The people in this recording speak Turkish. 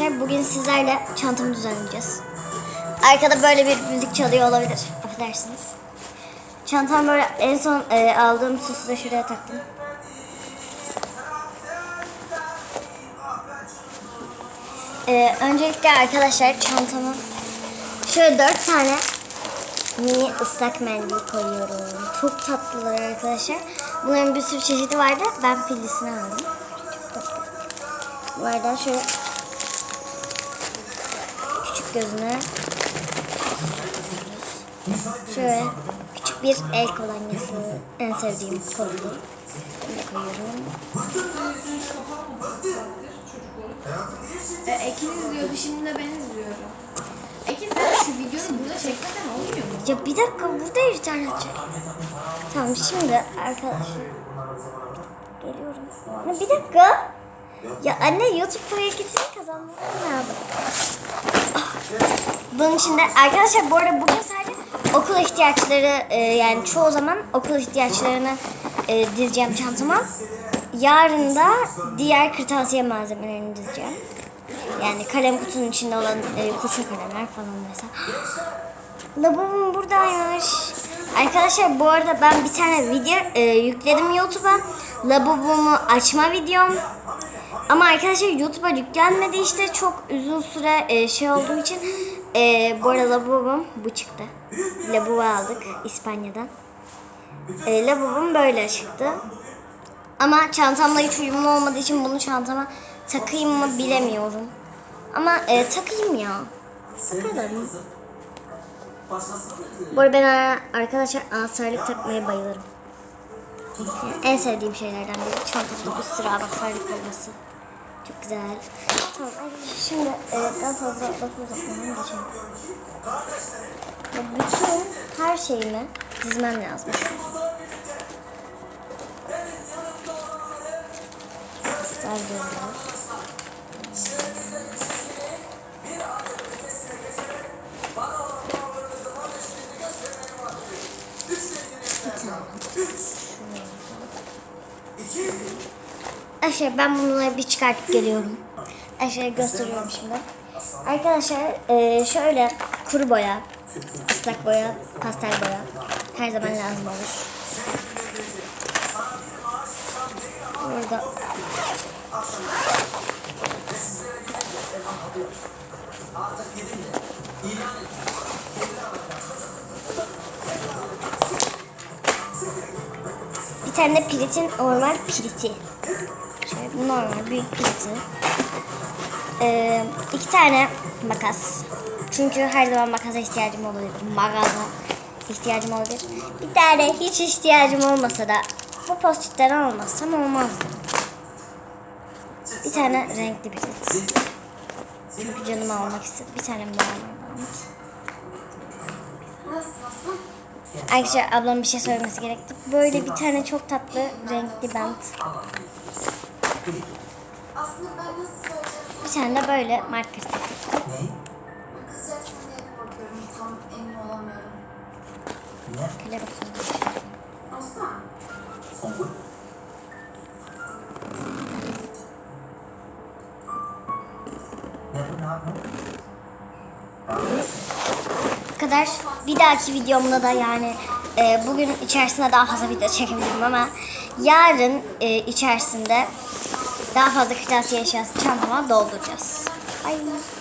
Bugün sizlerle çantamı düzenleyeceğiz. Arkada böyle bir müzik çalıyor olabilir. Affedersiniz. Çantam böyle en son e, aldığım süsü de şuraya taktım. E, öncelikle arkadaşlar çantama şöyle dört tane mini ıslak mendil koyuyorum. Çok tatlılar arkadaşlar. Bunların bir sürü çeşidi vardı. Ben fillisini aldım. Tatlı. Bunlardan şöyle gözüne şöyle küçük bir el kolonyası en sevdiğim kolu Bunu koyuyorum. E, Ekin izliyordu şimdi de ben izliyorum. Ekin sen şu videonu burada çekmeden olmuyor mu? Ya bir dakika burada internet çek. Tamam şimdi arkadaşlar geliyorum. Ya bir dakika. Ya anne YouTube paketini kazanmam lazım. Bunun için de arkadaşlar bu arada bugün sadece okul ihtiyaçları e, yani çoğu zaman okul ihtiyaçlarını e, dizeceğim çantama. Yarın da diğer kırtasiye malzemelerini dizeceğim. Yani kalem kutunun içinde olan e, kurşun kalemler falan mesela. Lavabom buradaymış. Arkadaşlar bu arada ben bir tane video e, yükledim YouTube'a. Lavabomu açma videom. Ama arkadaşlar YouTube'a yüklenmedi işte çok uzun süre e, şey olduğu için. E, bu arada lavabom bu çıktı. Lavabo aldık İspanya'dan. E, lavabom böyle çıktı. Ama çantamla hiç uyumlu olmadığı için bunu çantama takayım mı bilemiyorum. Ama e, takayım ya. Takarım. Bu arada ben ara- arkadaşlar anahtarlık takmaya bayılırım. En sevdiğim şeylerden biri çantamda bir sürü anahtarlık olması. Güzel. Tamam şimdi e, daha fazla lafı uzatmadan geçelim. Bütün her şeyimi dizmem lazım. Star diyorlar. Arkadaşlar ben bunları bir çıkartıp geliyorum. Arkadaşlar gösteriyorum şimdi. Arkadaşlar e, şöyle kuru boya, ıslak boya, pastel boya her zaman lazım olur. Burada bir tane de piritin normal piriti. Normal büyük piriti. Ee, iki tane makas. Çünkü her zaman makasa ihtiyacım olabilir. Magaza ihtiyacım olabilir. Bir tane hiç ihtiyacım olmasa da bu postitten almazsam olmazdı. Bir tane renkli pirit. Çünkü canım almak istedi. Bir tane mavi almak. Arkadaşlar ablam bir şey söylemesi gerekti. Böyle bir tane çok tatlı renkli bant. Aslında ben nasıl söyleyeceğim? Bir tane de böyle marker takı. Kızacaksın diye korkuyorum. Tam emin olamıyorum. Kalem kutusu. Aslan. Bu kadar. Bir dahaki videomda da yani e, bugün içerisinde daha fazla video çekebilirim ama yarın e, içerisinde daha fazla kırtasiye eşyası çantama dolduracağız. Bye.